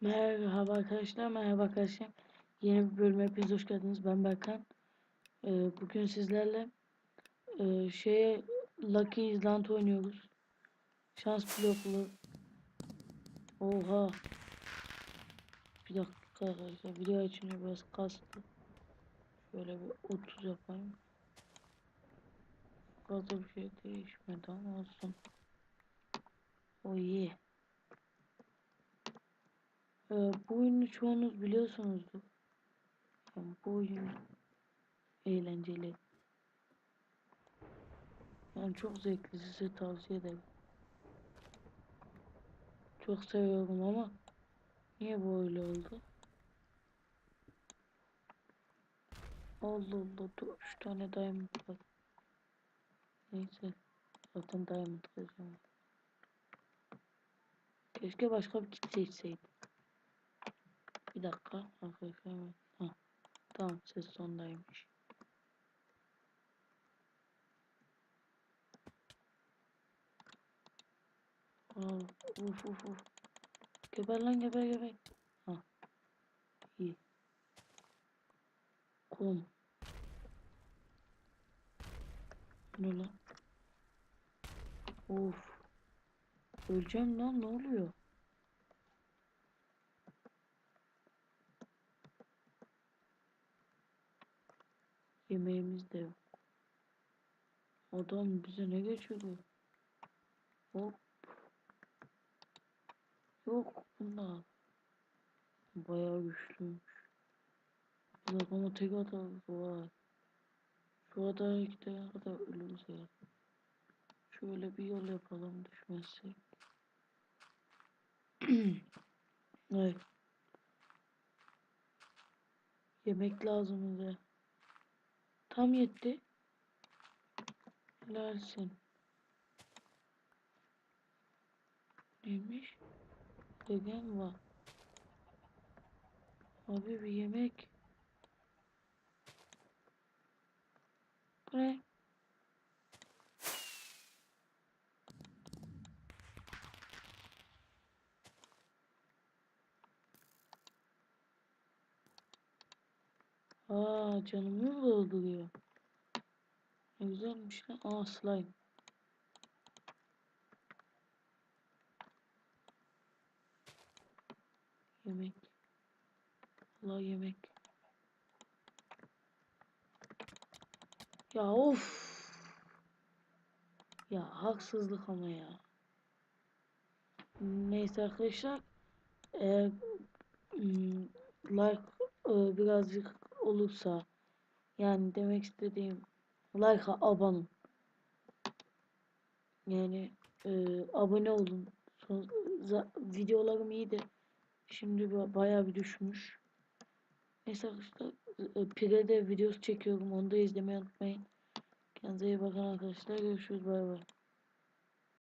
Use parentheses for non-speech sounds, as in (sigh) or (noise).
Merhaba arkadaşlar, merhaba arkadaşlar. Yeni bir bölüme hepiniz hoş geldiniz. Ben Berkan. Ee, bugün sizlerle e, şeye Lucky Island oynuyoruz. Şans bloklu. Oha. Bir dakika arkadaşlar, video açınca biraz kastı. Şöyle bir 30 yapayım. Fazla bir şey değişmedi ama olsun. O iyi. Ee, bu oyunu çoğunuz biliyorsunuzdur. Yani bu oyun eğlenceli. Yani çok zevkli size tavsiye ederim. Çok seviyorum ama niye böyle oldu? Allah Allah dur üç tane diamond var. Neyse zaten diamond kazanıyorum. Keşke başka bir kit seçseydim. Bir dakika arkadaşlar. Ha. Tamam ses sondaymış. Aa, uf uf uf. Geber lan geber geber. Ha. İyi. Kum. Ne lan? Of. Öleceğim lan ne oluyor? Yemeğimiz de yok. Adam bize ne geçiyordu? Hop. Yok bunda. Bayağı güçlüymüş. Bir adama tek atarız vay. Şu adaya gidene kadar ölürüz ya. Şöyle bir yol yapalım düşmezsek. (clears throat) evet. Yemek lazım bize. Tam yetti. Helalsin. Neymiş? Degen var. Abi bir yemek. Bu ne? Aa canımı mı dolduruyor? Ne güzelmiş lan. Aa slime. Yemek. Allah yemek. Ya of. Ya haksızlık ama ya. Neyse arkadaşlar. Hmm, like e, birazcık olursa yani demek istediğim like'a abone yani e, abone olun. Son, za, videolarım iyiydi şimdi ba- bayağı bir düşmüş. Neyse arkadaşlar e, Pire'de videosu çekiyorum. Onu da izlemeyi unutmayın. Kendinize iyi bakın arkadaşlar. Görüşürüz. Bay bay